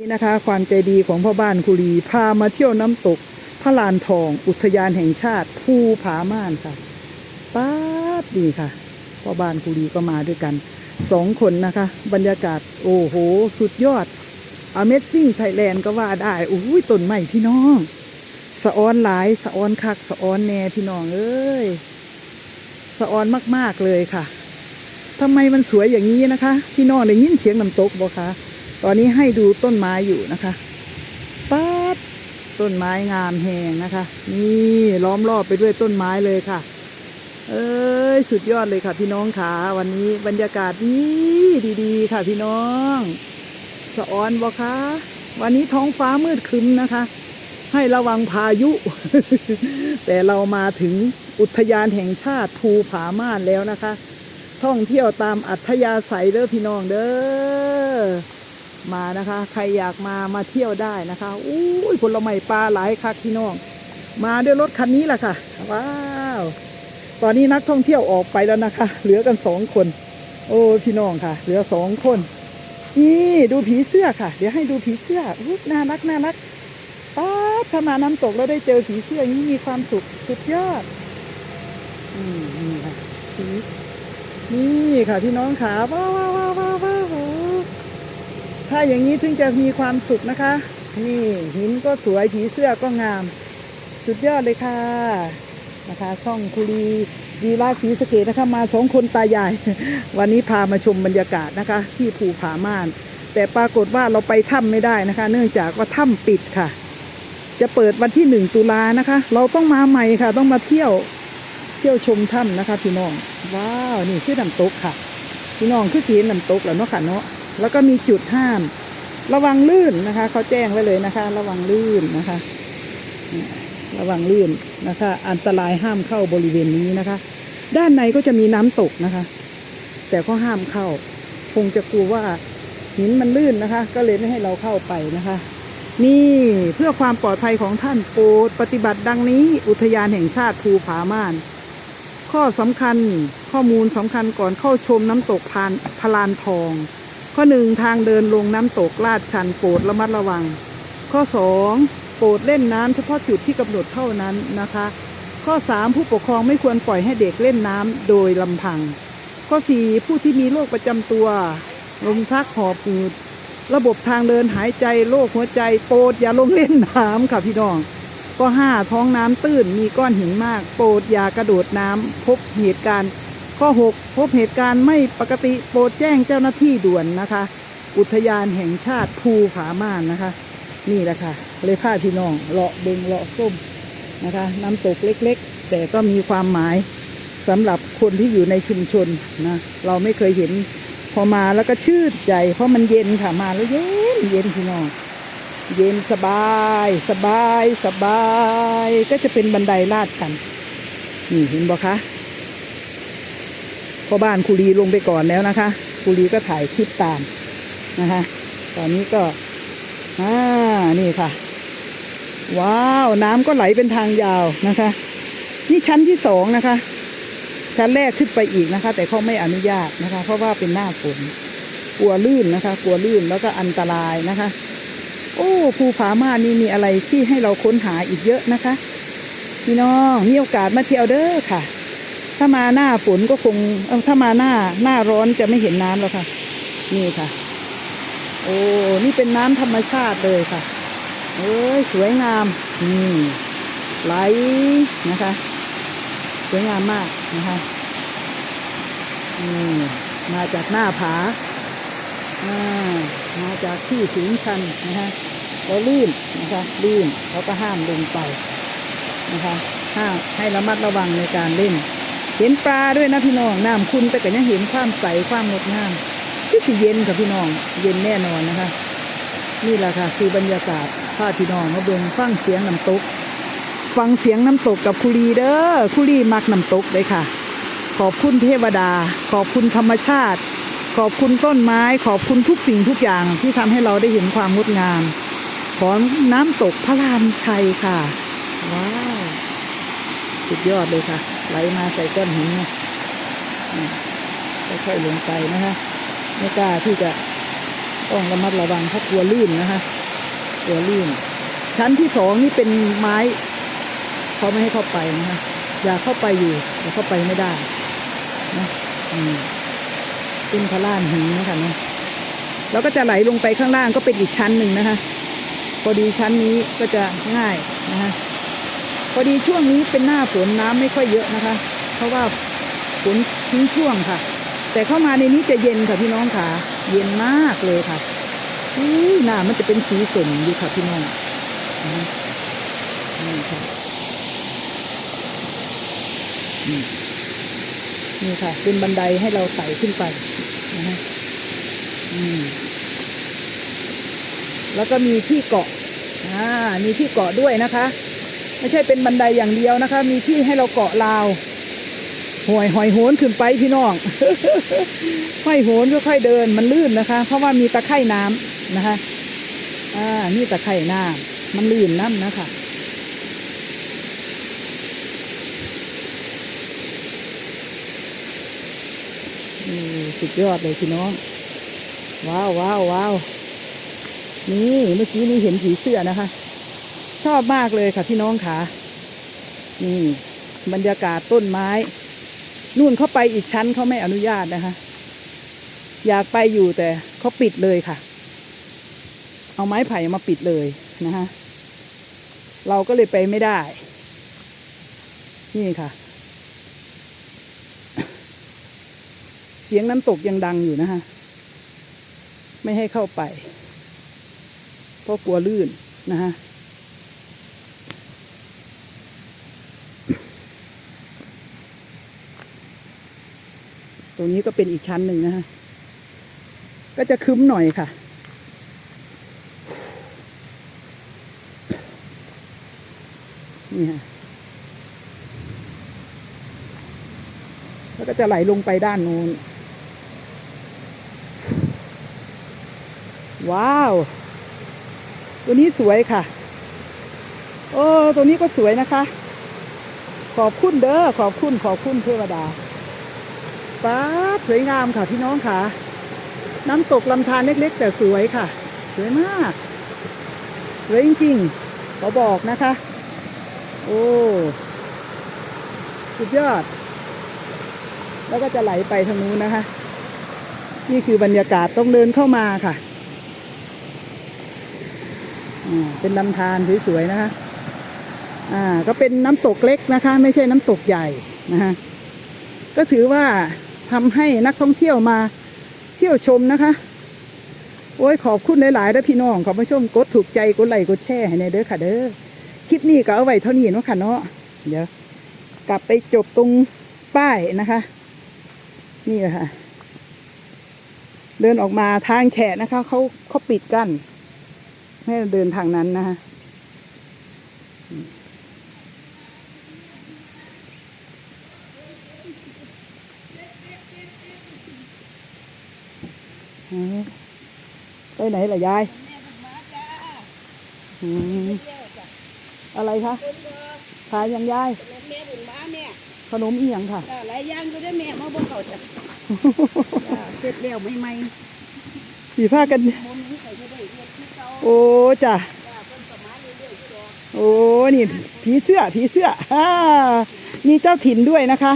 นี่นะคะความใจดีของพ่อบ้านคุรีพามาเที่ยวน้ำตกพระลานทอง อุทยานแห่งชาติภูผาม่านค่ะป๊าดดีค่ะพ่อบ้านคุรีก็มาด้วยกันสองคนนะคะ บรรยากาศโอ้โห สุดยอด Amazing Thailand ก็ว่าได้โอ้ยต้นใหม่พี่น้อง สะออนหลาย สะออนคัก สะออนแน่พี่น้องเอ้ยสะออนมาก ๆ เลยค่ะทำไมมันสวยอย่างนี้นะคะ พี่น้องได้ยินเสียงน้ำตกบ่คะ ตอนนี้ให้ดูต้นไม้อยู่นะคะป๊าดต้นไม้งามแหงนะคะ นี่ล้อมรอบไปด้วยต้นไม้เลยค่ะ เอ้ยสุดยอดเลยค่ะ พี่น้องขาวันนี้บรรยากาศดีดีๆ ค่ะพี่น้องสะออนบอคะวันนี้ท้องฟ้ามืดครึ้มนะคะ ให้ระวังพายุ แต่เรามาถึงอุทยานแห่งชาติภูผาม่านแล้วนะคะ ท่องเที่ยวตามอัธยาศัยเด้อพี่น้องเด้อ มานะคะ ใครอยากมามาเที่ยวได้นะคะอุ้ยผลไม้ปลาหลายคักพี่น้อง มาด้วยรถคันนี้แหละค่ะ ว้าว ตอนนี้นักท่องเที่ยวออกไปแล้วนะคะ เหลือกันสองคน โอ้พี่น้องค่ะ เหลือสองคน นี่ดูผีเสื้อค่ะ เดี๋ยวให้ดูผีเสื้ออุ๊ยน่ารักน่ารักป๊าถ้ามาน้ำตกแล้วได้เจอผีเสื้ออย่างนี้มีความสุขสุดยอดอืมนี่ค่ะผีนี่ค่ะพี่น้องขาว้าวว้าวว้าวว้าว ถ้าอย่างนี้ถึงจะมีความสุขนะคะ นี่หินก็สวยผีเสื้อก็งาม สุดยอดเลยค่ะนะคะ ช่องคุรีดีราศีสเกตนะคะมาสองคนตายาย วันนี้พามาชมบรรยากาศนะคะ ที่ภูผาม่าน แต่ปรากฏว่าเราไปถ้ำไม่ได้นะคะ เนื่องจากว่าถ้ำปิดค่ะ จะเปิดวันที่หนึ่งตุลานะคะ เราต้องมาใหม่ค่ะ ต้องมาเที่ยวเที่ยวชมถ้ำนะคะพี่น้อง ว้าว นี่คือน้ำตกค่ะ พี่น้องคือสีน้ำตกแล้วเนาะค่ะเนาะ แล้วก็มีจุดห้าม ระวังลื่นนะคะเขาแจ้งไว้เลยนะคะ ระวังลื่นนะคะ ระวังลื่นนะคะ อันตรายห้ามเข้าบริเวณนี้นะคะ ด้านในก็จะมีน้ำตกนะคะ แต่ก็ห้ามเข้า คงจะกลัวว่าหินมันลื่นนะคะ ก็เลยไม่ให้เราเข้าไปนะคะ นี่เพื่อความปลอดภัยของท่านโปรดปฏิบัติดังนี้ อุทยานแห่งชาติภูผาม่านข้อสำคัญข้อมูลสำคัญก่อนเข้าชมน้ำตกพานพลานทอง ข้อหนึ่งทางเดินลงน้ำตกลาดชันโปรดระมัดระวัง ข้อสองโปรดเล่นน้ำเฉพาะจุดที่กำหนดเท่านั้นนะคะ ข้อสามผู้ปกครองไม่ควรปล่อยให้เด็กเล่นน้ำโดยลำพัง ข้อสี่ผู้ที่มีโรคประจำตัวลมชักหอบหืดระบบทางเดินหายใจโรคหัวใจโปรดอย่าลงเล่นน้ำค่ะพี่น้องข้อห้าท้องน้ำตื้นมีก้อนหินมาก โปรดอย่ากระโดดน้ำพบเหตุการณ์ ข้อ 6 พบเหตุการณ์ไม่ปกติโปรดแจ้งเจ้าหน้าที่ด่วนนะคะ อุทยานแห่งชาติภูผาม่านนะคะ นี่แหละค่ะ เลยพาพี่น้องเลาะเบิงเลาะส้มนะคะ น้ำตกเล็กๆ แต่ก็มีความหมายสำหรับคนที่อยู่ในชุมชนนะ เราไม่เคยเห็นพอมาแล้วก็ชื่นใจ เพราะมันเย็นค่ะมาแล้วเย็นเย็นพี่น้องเย็นสบายสบายสบาย ก็จะเป็นบันไดลาดกัน นี่เห็นบ่คะ พ่อบ้านคุรีลงไปก่อนแล้วนะคะคุรีก็ถ่ายคลิปตามนะคะ ตอนนี้ก็อ่านี่ค่ะ ว้าวน้ำก็ไหลเป็นทางยาวนะคะ นี่ชั้นที่สองนะคะ ชั้นแรกขึ้นไปอีกนะคะ แต่เขาไม่อนุญาตนะคะ เพราะว่าเป็นหน้าฝนกลัวลื่นนะคะ กลัวลื่นแล้วก็อันตรายนะคะ โอ้ภูผาม่านนี่มีอะไรที่ให้เราค้นหาอีกเยอะนะคะ พี่น้องมีโอกาสมาเที่ยวเด้อค่ะ ถ้ามาหน้าฝนก็คงเอ้าถ้ามาหน้าหน้าร้อนจะไม่เห็นน้ำแล้วค่ะ นี่ค่ะ โอ้นี่เป็นน้ำธรรมชาติเลยค่ะเอ้ยสวยงามนี่ไหลนะคะ สวยงามมากนะคะนี่มาจากหน้าผาอ่ามาจากที่สูงชันนะคะแล้วลื่นนะคะลื่นเขาก็ห้ามลงไปนะคะห้ามให้ระมัดระวังในการเล่น เห็นปลาด้วยนะพี่น้องน้ำคุณแต่ก็ยังเห็นความใสความงดงามที่สิเย็นค่ะพี่น้อง เย็นแน่นอนนะคะ นี่แหละค่ะ คือบรรยากาศพาพี่น้องมาเบิ่งฟังเสียงน้ำตก ฟังเสียงน้ำตกกับคุรีเด้อคุรีมักน้ำตกเลยค่ะ ขอบคุณเทวดา ขอบคุณธรรมชาติ ขอบคุณต้นไม้ ขอบคุณทุกสิ่งทุกอย่างที่ทำให้เราได้เห็นความงดงามของน้ำตกพระรามชัยค่ะว้า สุดยอดเลยค่ะ ไหลมาใส่ก้อนหินเนี่ยค่อยๆลงไปนะคะไม่กล้าที่จะต้องระมัดระวังเพราะกลัวลื่นนะคะกลัวลื่น ชั้นที่สองนี่เป็นไม้เขาไม่ให้เข้าไปนะคะอย่าเข้าไปอยู่อย่าเข้าไปไม่ได้นะอืมเป็นพระล่านหินนะคะเนาะแล้วก็จะไหลลงไปข้างล่างก็เป็นอีกชั้นหนึ่งนะคะ พอดีชั้นนี้ก็จะง่ายนะคะ อดีช่วงนี้เป็นหน้าฝนน้ำไม่ค่อยเยอะนะคะ เพราะว่าฝนทิ้งช่วงค่ะ แต่เข้ามาในนี้จะเย็นค่ะพี่น้องค่ะ เย็นมากเลยค่ะอุ้ยน้ำมันจะเป็นสีสนอยู่ค่ะพี่น้องนี่ค่ะนี่ค่ะเป็นบันไดให้เราไต่ขึ้นไปนะคะอืมแล้วก็มีที่เกาะอ่ามีที่เกาะด้วยนะคะ ไม่ใช่เป็นบันไดอย่างเดียวนะคะ มีที่ให้เราเกาะราวหอยหอยโหนขึ้นไปพี่น้องห้อยโหนค่อยๆเดินมันลื่นนะคะ เพราะว่ามีตะไคร่น้ำนะคะ อ่านี่ตะไคร่น้ำมันลื่นน้ำนะคะนี่สุดยอดเลยพี่น้อง ว้าวว้าวว้าวนี่เมื่อกี้นี้เห็นผีเสื้อนะคะ ชอบมากเลยค่ะพี่น้องค่ะนี่บรรยากาศต้นไม้ นู่นเข้าไปอีกชั้นเขาไม่อนุญาตนะคะ อยากไปอยู่แต่เขาปิดเลยค่ะ เอาไม้ไผ่มาปิดเลยนะคะเราก็เลยไปไม่ได้ นี่ค่ะ เสียงน้ำตกยังดังอยู่นะคะไม่ให้เข้าไป เพราะกลัวลื่นนะฮะ ตรงนี้ก็เป็นอีกชั้นหนึ่งนะฮะ ก็จะคึ้มหน่อยค่ะ นี่ฮะ แล้วก็จะไหลลงไปด้านนู้น ว้าว ตัวนี้สวยค่ะ โอ้ ตัวนี้ก็สวยนะคะ ขอบคุณเด้อ ขอบคุณ ขอบคุณเทวดา ป้าสวยงามค่ะพี่น้องค่ะ น้ำตกลำธารเล็กๆ แต่สวยค่ะ สวยมากสวยจริงๆขอบอกนะคะ โอ้สุดยอด แล้วก็จะไหลไปทางนู้นนะคะ นี่คือบรรยากาศต้องเดินเข้ามาค่ะอ่าเป็นลำธารสวยๆนะคะ อ่า ก็เป็นน้ำตกเล็กนะคะ ไม่ใช่น้ำตกใหญ่นะคะก็ถือว่า ทำให้นักท่องเที่ยวมาเที่ยวชมนะคะ โอ้ยขอบคุณหลายๆเด้อพี่น้องขอบผู้ชมกดถูกใจกดไลค์กดแชร์ให้ในเด้อค่ะเด้อคลิปนี้ก็เอาไว้เท่านี้เนาะค่ะเนาะเดี๋ยวกลับไปจบตรงป้ายนะคะ นี่แหละค่ะ เดินออกมาทางแฉะนะคะเขาเขาปิดกั้นไม่ให้เดินทางนั้นนะคะ ไปไหนล่ะยายอืมอะไรคะขายยังยายแม่บุญมาแม่ขนมอีหยังค่ะจ้าหลายอย่างอยู่ได้แม่มาบ่เขาจ้ะจ้าเสร็จแล้วใหม่สีผ้ากันๆบ่มีใครจะได้เรียกที่เก่าโอ้จ้ะจ้าเพิ่นประมาณเรื่อยๆอยู่ดอกโอ้นี่ผีเสื้อผีเสื้อฮ่ามีเจ้าถิ่นด้วยนะคะ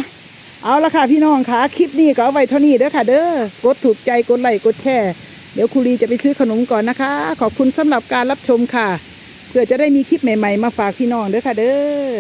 เอาละค่ะพี่น้องค่ะคลิปนี้ก็เอาไว้เท่านี้เด้อค่ะเด้อกดถูกใจกดไลค์กดแชร์เดี๋ยวครูรีจะไปซื้อขนมก่อนนะคะ ขอบคุณสำหรับการรับชมค่ะเพื่อจะได้มีคลิปใหม่ ๆ มาฝากพี่น้องเด้อค่ะเด้อ